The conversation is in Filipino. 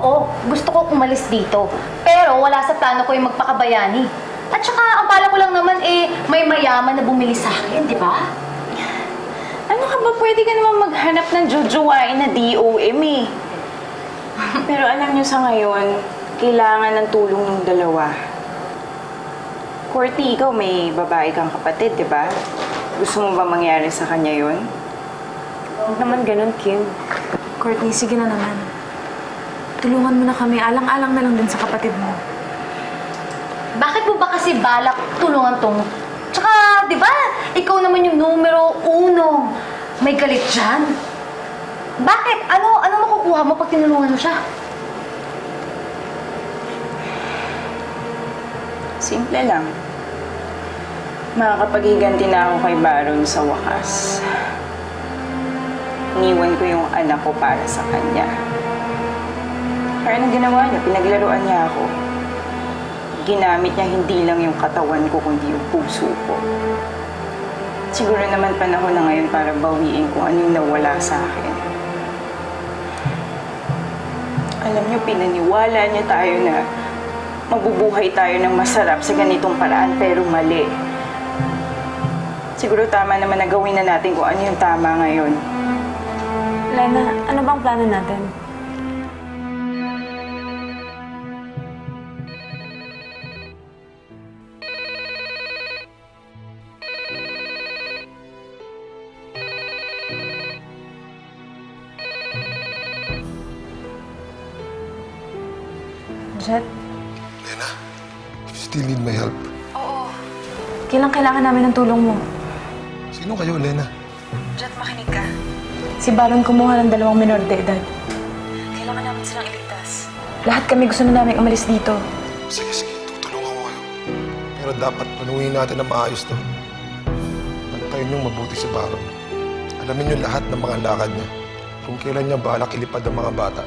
Oo, gusto ko umalis dito. Pero wala sa plano ko yung magpakabayani. At saka, ang pala ko lang naman eh, may mayaman na bumili sa akin, di ba? Ano ka ba? Pwede ka naman maghanap ng jojowain na DOM eh. Pero alam nyo sa ngayon, kailangan ng tulong ng dalawa. Courtney, ikaw may babae kang kapatid, di ba? Gusto mo ba mangyari sa kanya yon? Huwag naman ganun, Kim. Courtney, sige na naman. Tulungan mo na kami. Alang-alang na lang din sa kapatid mo. Bakit mo ba kasi balak tulungan tong... Tsaka, di ba, ikaw naman yung numero uno. May galit dyan. Bakit? Ano, ano makukuha mo pag tinulungan mo siya? Simple lang. Makakapaghiganti na ako kay Baron sa wakas. Iniwan ko yung anak ko para sa kanya. Ginawa niya? Pinaglaruan niya ako. Ginamit niya hindi lang yung katawan ko, kundi yung puso ko. Siguro naman panahon na ngayon para bawiin kung ano nawala sa akin. Alam niyo, pinaniwala niya tayo na mabubuhay tayo ng masarap sa ganitong paraan pero mali. Siguro tama naman na gawin na natin kung ano yung tama ngayon. Lena, ano bang plano natin? Jet, Lena, you still need my help. kailang kailangan namin ng tulong mo. Sino kayo, Lena? Jet, makinig ka. Si Baron kumuha ng dalawang minor de edad. Kailangan namin silang iligtas. Lahat kami gusto na namin umalis dito. Sige, sige. Tutulungan ko kayo. Pero dapat panuhin natin na maayos to. Bantayan niyong mabuti si Baron. Alamin niyo lahat ng mga lakad niya. Kung kailan niya balak ilipad ang mga bata.